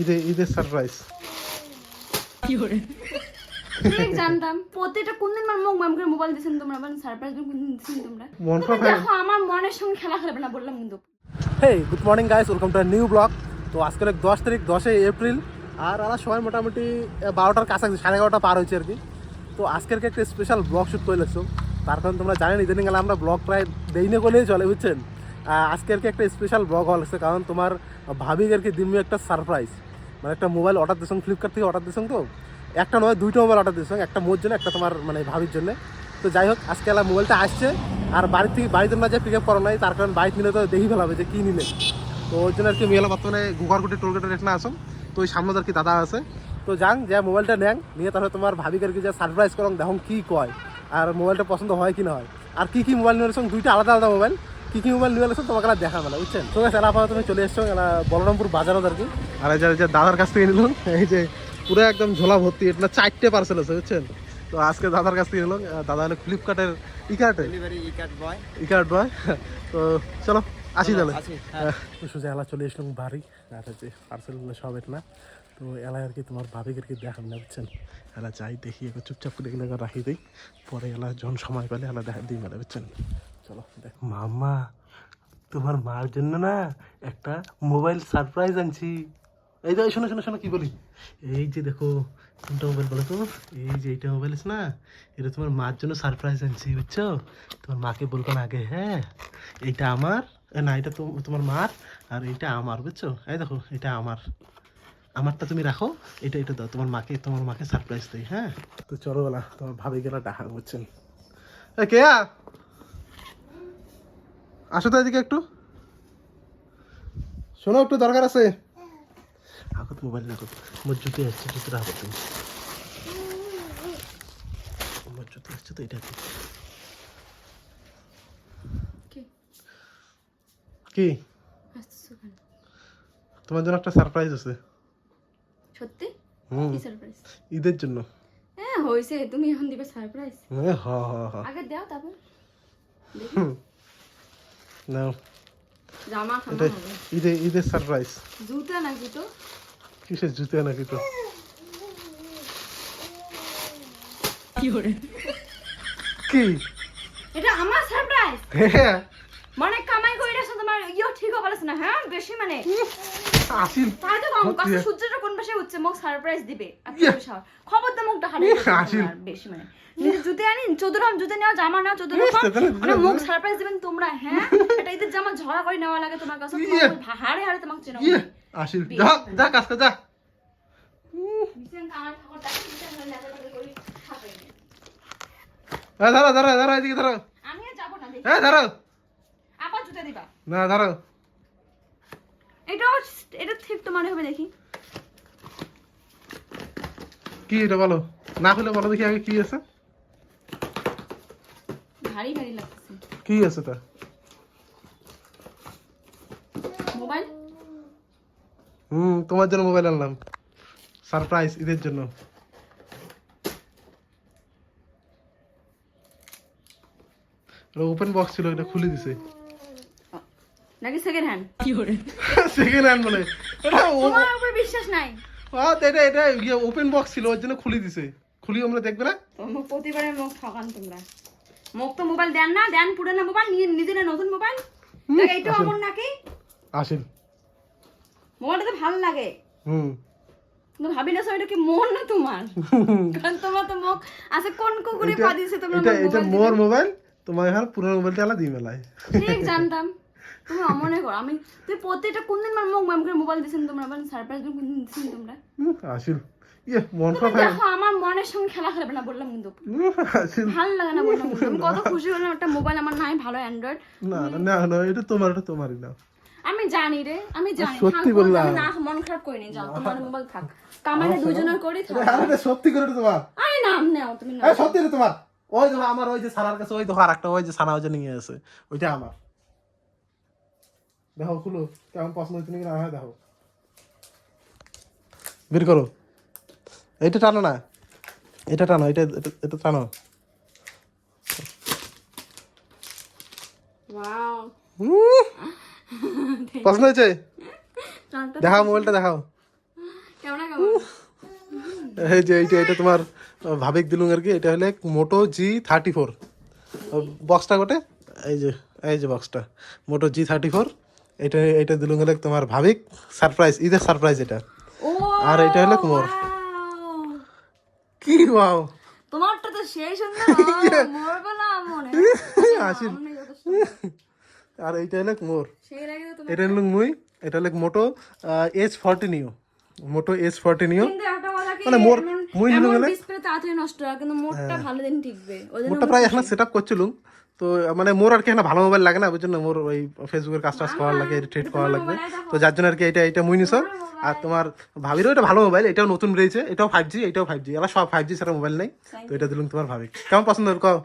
ঈদে ঈদের সারপ্রাইজ জানতাম প্রত্যেকটা কোনদিন আমার মুখ ম্যাম করে মোবাইল তোমরা মানে সারপ্রাইজ কোনদিন দিয়েছেন তোমরা? মন দেখো আমার মনের সঙ্গে খেলা খেলবে না বললাম কিন্তু। Hey good morning guys welcome to new blog তো আজকে দশ তারিখ দশই এপ্রিল আর আমার সময় মোটামুটি বারোটার কাছাকাছি সাড়ে এগারোটা পার হয়েছে আর কি। তো আজকের একটা স্পেশাল ব্লগ শ্যুট করে লাগছো। তার কারণ তোমরা জানেন ইদানিং গেলে আমরা ব্লগ প্রায় দেই না করলেই চলে বুঝছেন? আজকের একটা স্পেশাল ব্লগ হওয়া লাগছে কারণ তোমার ভাবিক আর কি দিনমি একটা সারপ্রাইজ মানে একটা মোবাইল অর্ডার দিয়েছেন ফ্লিপকার্ট থেকে অর্ডার দিয়েছেন তো। একটা নয়, দুইটা মোবাইল অর্ডার দিয়েছেন একটা মোর জন্য, একটা তোমার মানে ভাবির জন্য। তো যাই হোক, আজকে এলা মোবাইলটা আসছে আর বাড়ি থেকে বাড়িতে না যে পিক আপ করা নাই তার কারণ বাইক নিলে তো দেখি ফেলাবে যে কী নিলে। তো ওই জন্য আর কি মেলা বর্তমানে গুগারকুটি টোলগেটের এখানে আসুন। তো ওই সামনে আর কি দাদা আছে। তো যান যে মোবাইলটা নেন, নিয়ে তাহলে তোমার ভাবিকে আর কি যে সারপ্রাইজ করং দেখুন কী কয়। আর মোবাইলটা পছন্দ হয় কি না হয়। আর কি কি মোবাইল নিয়ে এসেছেন দুইটা আলাদা আলাদা মোবাইল কি কি মোবাইল নিয়ে তোমাকে দেখা মেলা বুঝছেন? তো গেছে এলা তুমি চলে এসছো বলরামপুর বাজারও আর কি। আর এই যে- দাদার কাছ থেকে নিলাম এই যে পুরো একদম ঝোলা ভর্তি এটা চারটে পার্সেল আছে বুঝছেন? তো আজকে দাদার কাছ থেকে নিলাম দাদা হলো ফ্লিপকার্টের ইকার্টে ডেলিভারি ইকার্ড বয় ইকার্ট বয় তো চলো আসি তাহলে। আসি, হ্যাঁ। সোজা এলা চলে এসলাম বাড়ি। আর হচ্ছে পার্সেলগুলো সব এটা না। তো এলা আর কি তোমার ভাবিকে আর কি দেখান না বুঝছেন? এলা যাই দেখি একটু চুপচাপ করে এগুলো রাখি দিই। পরে এলা যখন সময় পেলে এলা দেখা দিই মেলা বুঝছেন? চলো দেখ। মামা তোমার মার জন্য না একটা মোবাইল সারপ্রাইজ আনছি। এই যে শোনো শোনো শোনো কি বলি? এই যে দেখো কোনটা মোবাইল বলো তো? এই যে এইটা মোবাইল আছে না এটা তোমার মার জন্য সারপ্রাইজ আনছি বুঝছ? তোমার মাকে বলব না আগে হ্যাঁ? এইটা আমার না এটা তো- তোমার মার আর এইটা আমার বুঝছ? এই দেখো এটা আমার। আমারটা তুমি রাখো এটা এটা দাও তোমার মাকে তোমার মাকে সারপ্রাইজ দেই হ্যাঁ? তো চলো বেলা তোমার ভাবি গেলা ডাকা বুঝছেন কেয়া আসো তো এদিকে একটু। শোনো একটু দরকার আছে। আগত মোবাইল রাখো মোর জুতে আসছে জুতে রাখো তুমি। মোর জুতে আসছে তো এটা কি? তোমার জন্য একটা সারপ্রাইজ আছে। সত্যি? হুম। কি সারপ্রাইজ ঈদের জন্য। হ্যাঁ হয়েছে। তুমি এখন দিবে সারপ্রাইজ এ, হ হ হ আগে দাও তারপর। হুম। নাও জামা খানা হবে। ঈদে ঈদের সারপ্রাইজ জুতা নাকি তো কিসের জুতে নাকি তো কি এটা আমার সারপ্রাইজ হ্যাঁ। মানে কামাই এটা তোমার ইয়ো ঠিক হবে না হ্যাঁ? বেশি মানে। আসিল তাই তো কম কাছে। সূর্যটা কোন পাশে হচ্ছে মুখ সারপ্রাইজ দিবে। ইয়ে। খবর তো মুখটা হারিয়ে ইয়ে, হাসিল। বেশি মানে। জুতে আনি চোদ্দ জুতে নেওয়া জামা নাও চোদ্দ ইয়ে, মানে মুখ সারপ্রাইজ দিবেন তোমরা হ্যাঁ? এটা ঈদের জামা ঝরা করে নেওয়া লাগে তোমার কাছে। হাড়ে হাড়ে তোমাকে চেনা আসিল যা যা কাজ যা। ধরো ধরো ধরো এদিকে ধরো আমি যাব না দেখি হ্যাঁ ধরো আবার জুতে দিবা না ধরো এটাও এটা ঠিক তোমার হবে দেখি কি এটা বলো? না বলো দেখি আগে কি আছে। ভারী ভারী লাগছে কি আছে তা? মোবাইল? হুম তোমার জন্য মোবাইল আনলাম। সারপ্রাইজ ঈদের জন্য। ওপেন বক্স ছিল এটা খুলে দিছে। নাকি সেকেন্ড হ্যান্ড সেকেন্ড হ্যান্ড বলে। এটা তোমার উপর বিশ্বাস নাই। এটা এটা ইয়ে ওপেন বক্স ছিল ওর জন্য খুলে দিছে। খুলি আমরা দেখবে না? তোমার প্রতিবারের মুখ ঠকান তোমরা। মুখ তো মোবাইল দেন না দেন পুরানো মোবাইল নিয়ে নিজের নতুন মোবাইল দেখ এইটা নাকি? আসেন। মোবাইলটা তো ভালো লাগে। হুম। কিন্তু ভাবি না এটা কি মন না তোমার? কারণ তোমার তো মুখ আছে কোন কুকুরে এটা পা দিয়েছে তোমরা এটা এটা মোবাইল মোর মোবাইল তোমার এখন পুরনো মোবাইলটা আলা দিই মেলায় ঠিক জানতাম। তুমি অমনে করো আমি তুই প্রত্যেকটা কোনদিন আমার মুখ ম্যাম করে মোবাইল দিয়েছেন তোমরা? মানে সারপ্রাইজ কোনদিন দিয়েছেন তোমরা? আসিল। ইয়ে মন দেখো আমার মনের সঙ্গে খেলা খেলবে না বললাম কিন্তু। ভালো লাগে না বললাম আমি কত খুশি হলাম একটা মোবাইল আমার নাই ভালো অ্যান্ড্রয়েড না না না না এটা তোমার এটা তোমারই না। আমি জানি রে আমি জানি। সত্যি বললাম। না মন খারাপ করিনি যাও তোমার মোবাইল থাক। কামাইলে দুজনের করি থাক। আরে সত্যি করে তোমার। আরে নাম নাও তুমি এই সত্যি রে তোমার। ওই দেখো আমার ওই যে সারার কাছে ওই দেখো আর একটা ওই যে সানা ওই যে নিয়ে আছে ওইটা আমার। দেখো খুলো। কেমন পছন্দ হচ্ছে নাকি না হয় দেখো বের করো। এইটা টানো না। এটা টানো এটা এটা- এটা টানো। পছন্দ হয়েছে? দেখাও মোবাইলটা দেখাও। এই যে এইটা এটা তোমার ভাবিক দিলুম আর কি? এটা হলে মোটো জি থার্টি ফোর বক্সটা গোটে এই যে এই যে বক্সটা মোটো জি থার্টি ফোর এটা এটা দিলুম হলে তোমার ভাবিক সারপ্রাইজ ঈদের সারপ্রাইজ এটা। আর এটা হলো কুমোর। কি বাও তোমারটা তো সেই সুন্দর মরবে না মনে। সুন্দর। আর এইটা হলে মোর সেই লাগে তো তোমার এটা হলো মুই এটা হলো মোটো এস ফর্টি নিও। মোটো এস ফর্টি নিও। মানে মোর- মুই নিলে গেলে- ডিসপ্লে তাড়াতাড়ি নষ্ট হয় কিন্তু মোটটা ভালো দিন টিকবে ওই প্রায় এখন সেট আপ করছিলুম। তো মানে মোর আর কি এখন ভালো মোবাইল লাগে না বুঝছ না? মোর ওই ফেসবুকের কাজ টাজ করার লাগে এডিট করার লাগবে। তো যার জন্য আর কি এটা এটা মুই নিছ। আর তোমার ভাবিরও এটা ভালো মোবাইল এটাও নতুন বেরিয়েছে এটাও ফাইভ জি এটাও ফাইভ জি এরা সব ফাইভ জি ছাড়া মোবাইল নেই। তো এটা দিলুম তোমার ভাবি কেমন পছন্দ হল? কও।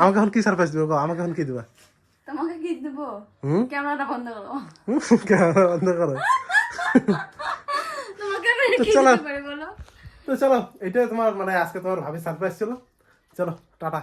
আমাকে এখন কি সারপ্রাইজ দিবো? কও আমাকে এখন কি দিবা? তোমাকে কি দেবো? ক্যামেরাটা বন্ধ করো। ক্যামেরা বন্ধ করো। তোমাকে চলো। তো চলো এটাই তোমার মানে আজকে তোমার ভাবি সারপ্রাইজ ছিল। চলো টাটা।